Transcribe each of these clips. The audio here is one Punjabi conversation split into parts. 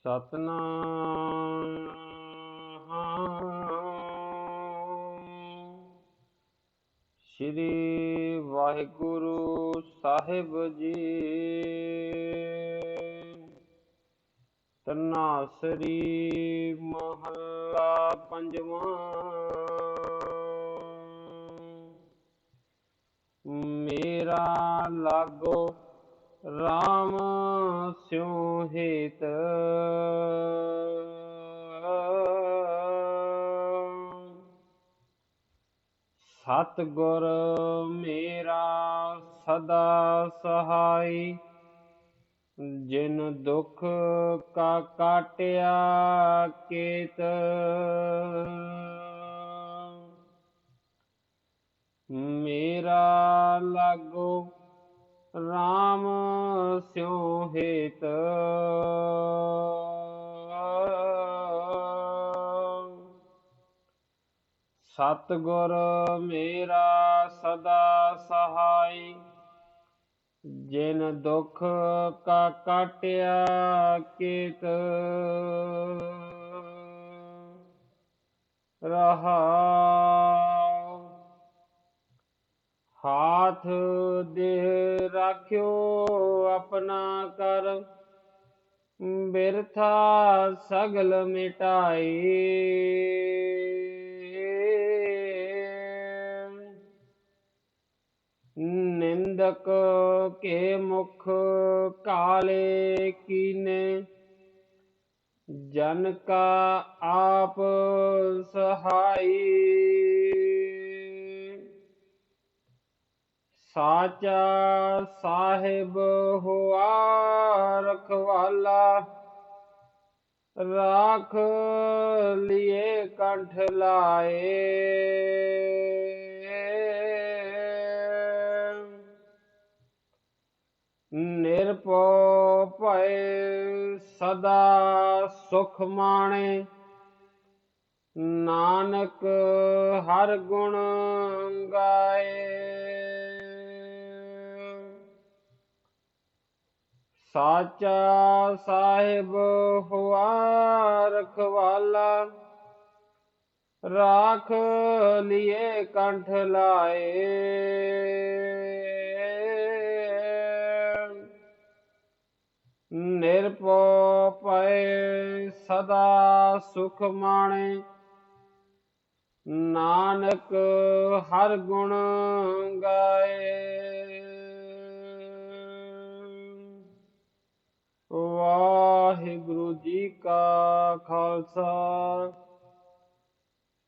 ਸਤਨਾਮ। ਸ੍ਰੀ ਵਾਹਿਗੁਰੂ ਸਾਹਿਬ ਜੀ। ਤਨਾਸਰੀ ਮਹੱਲਾ ਪੰਜਵਾਂ। ਮੇਰਾ ਲਾਗੋ RAM ਸਿਉ ਹੇਤ। ਸਤ ਗੁਰ ਮੇਰਾ ਸਦਾ ਸਹਾਈ ਜਿਨ ਦੁਖ ਕਾ ਕਾਟਿਆ ਕੇਤ। ਮੇਰਾ ਲਾਗੋ RAM ਸਿਉ ਹੇਤ। ਸਤ ਮੇਰਾ ਸਦਾ ਸਹਾਈ ਜਿਨ ਦੁਖ ਕਾ ਕਾਟਿਆ ਕੇਤ। ਰਹਾਉ ਹਾਥ ਦੇ ਰਾਖਿਓ, ਆਪਣਾ ਕਰ। ਬਿਰਥਾ ਸਗਲ ਮਿਟਾਈ। ਨਿੰਦਕ ਕੇ ਮੁਖ ਕਾਲੇ ਕੀਨੇ। ਜਨ ਕਾ ਆਪ ਸਹਾਈ। ਸਾਚਾ ਸਾਹਿਬ ਹੁਆ ਰਖਵਾਲਾ, ਰਾਖ ਲਿਏ ਕੰਠ ਲਾਏ। ਨਿਰਭਉ ਭਇ ਸਦਾ ਸੁਖ ਮਾਣੇ, ਨਾਨਕ ਹਰ ਗੁਣ ਗਾਏ। ਸਾਚਾ ਸਾਹਿਬ ਹੁਆ ਰਖਵਾਲਾ ਰਾਖ ਲਿਏ ਕੰਠ ਲਾਏ। ਨਿਰਭਉ ਪਏ ਸਦਾ ਸੁਖ ਮਾਣੇ, ਨਾਨਕ ਹਰ ਗੁਣ ਗਾਏ। ਕਾ ਖਾਲਸਾ।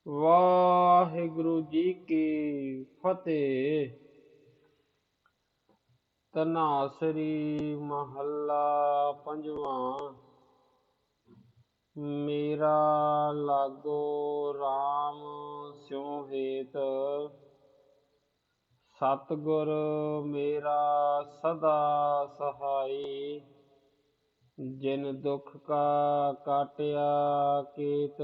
ਵਾਹਿਗੁਰੂ ਜੀ ਕੀ ਫਤਿਹ। ਤਨਾਸਰੀ ਮਹੱਲਾ ਪੰਜਵਾਂ। ਮੇਰਾ ਲਾਗੋ RAM ਸਿਉ ਹੇਤ। ਸਤਿਗੁਰ ਮੇਰਾ ਸਦਾ ਸਹਾਈ। ਜਿਨ ਦੁਖ ਕਾ ਕਾਟਿਆ ਕੀਤ।